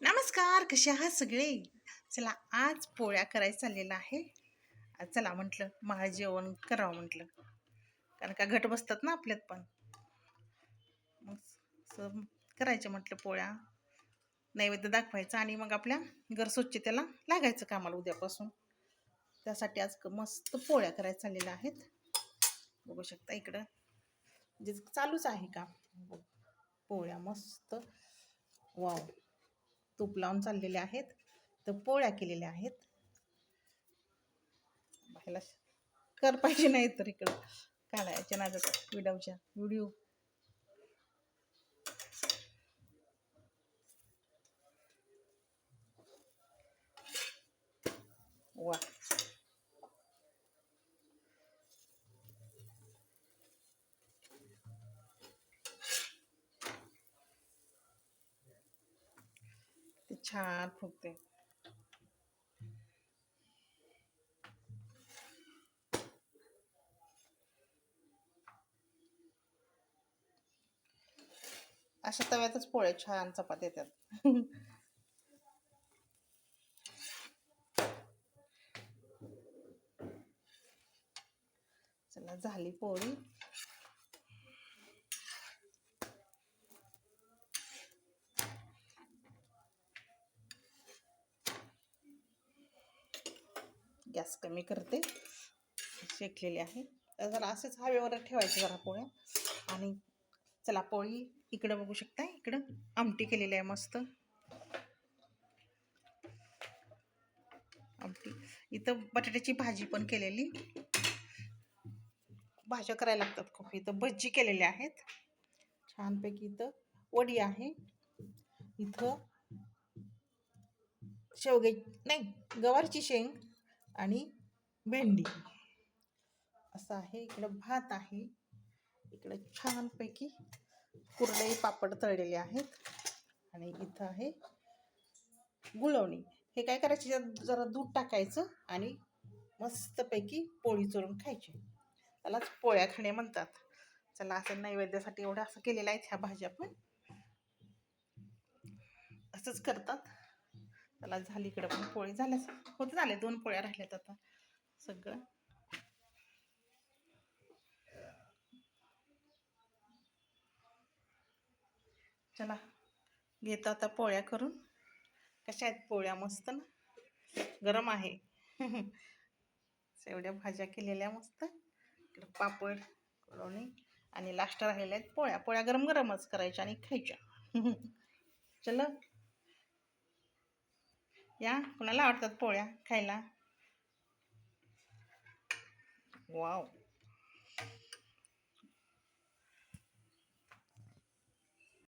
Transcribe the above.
नमस्कार कसे आहात सगळे? चला आज पोळ्या करायचं चाललेला आहे. आज चला म्हटलं माळ जेवण करावं म्हटलं. कारण का घट बसतात ना आपल्यात पण. मग करायचं म्हटलं पोळ्या. नैवेद्य दाखवायचा आणि मग आपल्या घर स्वच्छतेला लागायचं कामाला उद्यापासून. त्यासाठी आज क- मस्त पोळ्या करायला चाललेल्या आहेत. बघू शकता इकडं. म्हणजे चालूच आहे का पोळ्या मस्त. वाव. तूप लावून चाललेले आहेत. तर पोळ्या केलेल्या आहेत. बाहेला कर पाहिजे नाही तर इकडं काढायच्या नादात व्हिडिओच्या व्हिडिओ. छान फुगते. अशा तव्यातच पोळ्या छान चपात येतात. चला झाली पोळी. गॅस कमी करते. शेकलेली आहे. तर जरा असेच हवेवर ठेवायचे जरा पोळ्या. आणि चला पोळी इकडं बघू शकता. इकडं आमटी केलेली आहे मस्त. आमटी. इथं बटाट्याची भाजी पण केलेली. भाज्या करायला लागतात खूप. इथं भज्जी केलेल्या आहेत. छानपैकी इथं वडी आहे. इथं शेवगे नाही गवारची शेंग आणि भेंडी. असं आहे. इकडं भात आहे. इकडं छानपैकी कुरडई पापड तळलेले आहेत. आणि इथं आहे गुळवणी हे काय करायचे? जरा दूध टाकायचं आणि मस्तपैकी पोळी चोरून खायची. त्यालाच पोळ्या खाणे म्हणतात. चला असं नैवेद्यासाठी एवढं असं केलेलं आहे ह्या भाज्या पण. असंच करतात. त्याला झाली इकडं पण पोळी. झाल्यास होत झाले दोन पोळ्या राहिल्यात आता सगळं. चला घेतो आता पोळ्या करून. कशा आहेत पोळ्या? मस्त ना? गरम आहे. एवढ्या भाज्या केलेल्या मस्त. इकडं पापड कळवणी आणि लास्ट राहिल्या आहेत पोळ्या. पोळ्या गरम गरमच करायच्या आणि खायच्या. चला. या कुणाला आवडतात पोळ्या खायला? वाव